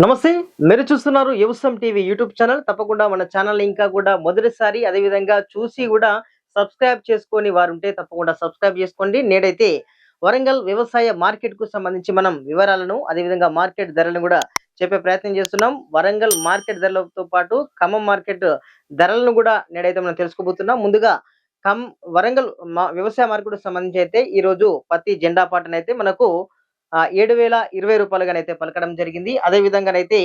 నమస్తే మీరు చూస్తున్నారు యువసం టీవీ యూట్యూబ్ ఛానల్. తప్పకుండా మన ఛానల్ ఇంకా కూడా మొదటిసారి అదే విధంగా చూసి కూడా సబ్స్క్రైబ్ చేసుకొని వారు ఉంటే తప్పకుండా సబ్స్క్రైబ్ చేసుకోండి. నేడైతే వరంగల్ వ్యవసాయ మార్కెట్కు సంబంధించి మనం వివరాలను అదే విధంగా మార్కెట్ ధరలను కూడా చెప్పే ప్రయత్నం చేస్తున్నాం. వరంగల్ మార్కెట్ ధరలతో పాటు ఖమ్మం మార్కెట్ ధరలను కూడా నేడైతే మనం తెలుసుకోబోతున్నాం. ముందుగా ఖమ్ వరంగల్ మా- వ్యవసాయ మార్కెట్ సంబంధించి అయితే ఈ రోజు పత్తి జెండా పాటనైతే మనకు ఏడు వేల ఇరవై రూపాయలుగానైతే పలకడం జరిగింది. అదే విధంగానైతే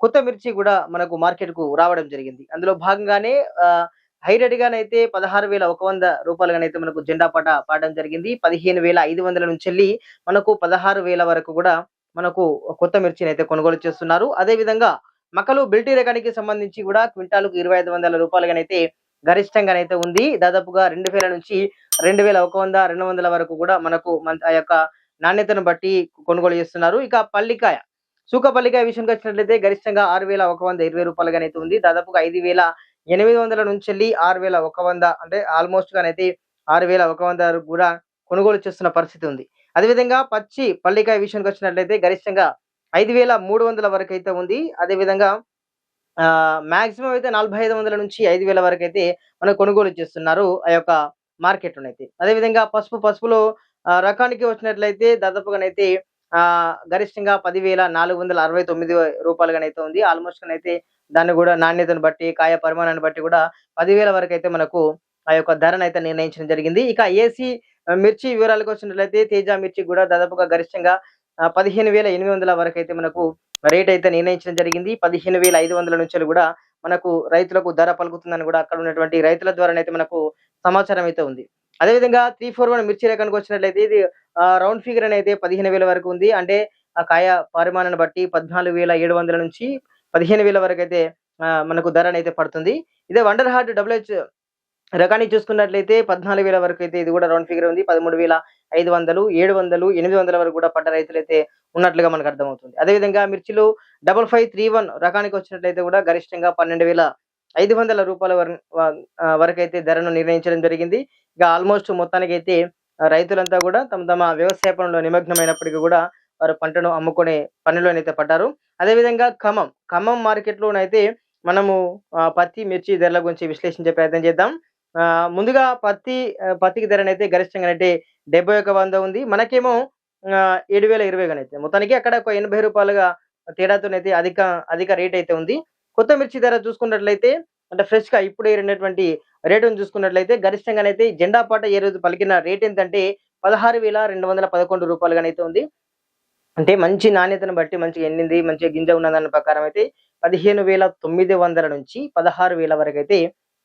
కొత్త మిర్చి కూడా మనకు మార్కెట్కు రావడం జరిగింది. అందులో భాగంగానే ఆ, గానైతే పదహారు వేల ఒక వంద రూపాయలుగానైతే మనకు జెండా పాట పాడడం జరిగింది. పదిహేను వేల ఐదు వందల నుంచి వెళ్ళి మనకు పదహారు వేల వరకు కూడా మనకు కొత్త మిర్చిని అయితే కొనుగోలు చేస్తున్నారు. అదే విధంగా మకలు బిల్టీ రకానికి సంబంధించి కూడా క్వింటాలకు ఇరవై ఐదు వందల రూపాయలుగానైతే గరిష్టంగానైతే ఉంది. దాదాపుగా రెండు వేల నుంచి రెండు వేల ఒక వంద రెండు వందల వరకు కూడా మనకు ఆ యొక్క నాణ్యతను బట్టి కొనుగోలు చేస్తున్నారు. ఇక పల్లికాయ. సూక పల్లికాయ విషయానికి వచ్చినట్లయితే గరిష్టంగా ఆరు వేల ఒక వంద ఇరవై రూపాయలుగానైతే ఉంది. దాదాపుగా ఐదు వేల ఎనిమిది వందల నుంచి వెళ్ళి ఆరు వేల ఒక వంద అంటే ఆల్మోస్ట్ గానైతే ఆరు వేల ఒక వంద కూడా కొనుగోలు చేస్తున్న పరిస్థితి ఉంది. అదేవిధంగా పచ్చి పల్లికాయ విషయానికి వచ్చినట్లయితే గరిష్టంగా ఐదు వేల మూడు వందల వరకు అయితే ఉంది. అదేవిధంగా మాక్సిమం అయితే నలభై ఐదు వందల నుంచి ఐదు వేల వరకు అయితే మనం కొనుగోలు చేస్తున్నారు. ఆ యొక్క మార్కెట్ అయితే అదేవిధంగా పసుపు పసుపులో రకానికి వచ్చినట్లయితే దాదాపుగానైతే ఆ గరిష్టంగా పదివేల నాలుగు వందల అరవై తొమ్మిది రూపాయలుగానైతే ఉంది. ఆల్మోస్ట్ అయితే దాన్ని కూడా నాణ్యతను బట్టి కాయ పరిమాణాన్ని బట్టి కూడా పదివేల వరకు అయితే మనకు ఆ యొక్క ధరను అయితే నిర్ణయించడం జరిగింది. ఇక ఏసీ మిర్చి వివరాలకు వచ్చినట్లయితే తేజ మిర్చి కూడా దాదాపుగా గరిష్టంగా పదిహేను వేల ఎనిమిది వందల వరకు అయితే మనకు రేట్ అయితే నిర్ణయించడం జరిగింది. పదిహేను వేల ఐదు వందల నుంచి కూడా మనకు రైతులకు ధర పలుకుతుందని కూడా అక్కడ ఉన్నటువంటి రైతుల ద్వారానైతే మనకు సమాచారం అయితే ఉంది. అదేవిధంగా త్రీ ఫోర్ వన్ మిర్చి రకానికి వచ్చినట్లయితే ఇది రౌండ్ ఫిగర్ అనేది పదిహేను వేల వరకు ఉంది. అంటే ఆ కాయ పరిమాణాన్ని బట్టి పద్నాలుగు వేల ఏడు వందల నుంచి పదిహేను వేల వరకు అయితే మనకు ధర అయితే పడుతుంది. ఇదే వండర్ హార్ట్ డబ్ల్యూహెచ్ రకాన్ని చూసుకున్నట్లయితే పద్నాలుగు వేల వరకు అయితే ఇది కూడా రౌండ్ ఫిగర్ ఉంది. పదమూడు వేల ఐదు వందలు ఏడు వందలు ఎనిమిది వందల వరకు కూడా పడ్డ రైతులు అయితే ఉన్నట్లుగా మనకు అర్థమవుతుంది. అదేవిధంగా మిర్చిలో డబల్ ఫైవ్ త్రీ వన్ రకానికి వచ్చినట్లయితే కూడా గరిష్టంగా పన్నెండు వేల ఐదు వందల రూపాయల వరకు అయితే ధరను నిర్ణయించడం జరిగింది. ఇక ఆల్మోస్ట్ మొత్తానికి అయితే రైతులంతా కూడా తమ తమ వ్యవసాయ పనుల్లో నిమగ్నమైనప్పటికీ కూడా వారు పంటను అమ్ముకునే పనిలోనైతే పడ్డారు. అదేవిధంగా ఖమ్మం ఖమ్మం మార్కెట్లోనైతే మనము పత్తి మిర్చి ధరల గురించి విశ్లేషించే ప్రయత్నం చేద్దాం. ముందుగా పత్తి పత్తికి ధరనైతే గరిష్టంగా అంటే డెబ్బై ఒక వంద ఉంది. మనకేమో ఏడు వేల ఇరవై అయితే. మొత్తానికి అక్కడ ఒక ఎనభై రూపాయలుగా తేడాతోనైతే అధిక అధిక రేట్ అయితే ఉంది. కొత్త మిర్చి ధర చూసుకున్నట్లయితే అంటే ఫ్రెష్గా ఇప్పుడే రెండేటువంటి రేటును చూసుకున్నట్లయితే గరిష్టంగానైతే జెండా పాట ఏ రోజు పలికిన రేట్ ఏంటంటే పదహారు వేల రెండు వందల పదకొండు రూపాయలుగానైతే ఉంది. అంటే మంచి నాణ్యతను బట్టి మంచిగా ఎండింది మంచిగా గింజ ఉన్నదాని ప్రకారం అయితే పదిహేను వేల తొమ్మిది వందల నుంచి పదహారు వేల వరకు అయితే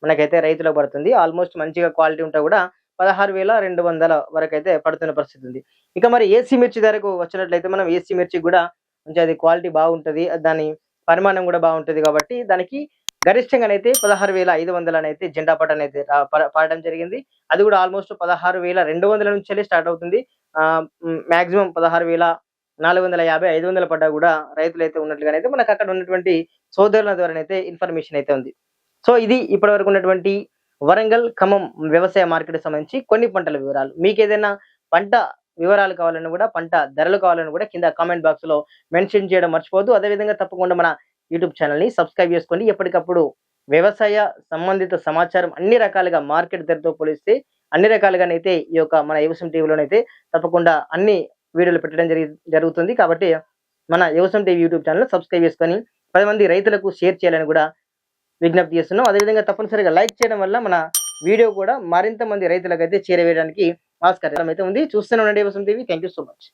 మనకైతే రైతులకు పడుతుంది. ఆల్మోస్ట్ మంచిగా క్వాలిటీ ఉంటే కూడా పదహారు వేల రెండు వందల వరకు అయితే పడుతున్న పరిస్థితి ఉంది. ఇక మరి ఏసీ మిర్చి ధరకు వచ్చినట్లయితే మనం ఏసీ మిర్చి కూడా మంచి అది క్వాలిటీ బాగుంటుంది. దాని పరిమాణం కూడా బాగుంటుంది కాబట్టి దానికి గరిష్టంగానైతే పదహారు వేల ఐదు వందలనైతే జెండా పటాన్ని అయితే పాడడం జరిగింది. అది కూడా ఆల్మోస్ట్ పదహారు వేల రెండు వందల నుంచి స్టార్ట్ అవుతుంది. ఆ మాక్సిమం పదహారు వేల నాలుగు వందల యాభై ఐదు వందల పడ్డా కూడా రైతులు అయితే ఉన్నట్లుగానైతే మనకు అక్కడ ఉన్నటువంటి సోదరుల ద్వారానైతే ఇన్ఫర్మేషన్ అయితే ఉంది. సో ఇది ఇప్పటి వరకు ఉన్నటువంటి వరంగల్ ఖమ్మం వ్యవసాయ మార్కెట్ సంబంధించి కొన్ని పంటల వివరాలు. మీకు ఏదైనా పంట వివరాలు కావాలని కూడా పంట ధరలు కావాలని కూడా కింద కామెంట్ బాక్స్లో మెన్షన్ చేయడం మర్చిపోవద్దు. అదేవిధంగా తప్పకుండా మన యూట్యూబ్ ఛానల్ని సబ్స్క్రైబ్ చేసుకోండి. ఎప్పటికప్పుడు వ్యవసాయ సంబంధిత సమాచారం అన్ని రకాలుగా మార్కెట్ ధరతో పోలిస్తే అన్ని రకాలుగానైతే ఈ యొక్క మన యువసం టీవీలోనైతే తప్పకుండా అన్ని వీడియోలు పెట్టడం జరిగి జరుగుతుంది. కాబట్టి మన యువసం టీవీ యూట్యూబ్ ఛానల్ సబ్స్క్రైబ్ చేసుకొని పది మంది రైతులకు షేర్ చేయాలని కూడా విజ్ఞప్తి చేస్తున్నాం. అదేవిధంగా తప్పనిసరిగా లైక్ చేయడం వల్ల మన వీడియో కూడా మరింత మంది రైతులకు అయితే చేరవేయడానికి ఆస్కారం అయితే ఉంది. చూస్తూనే ఉండండి యువసం TV. Thank you so much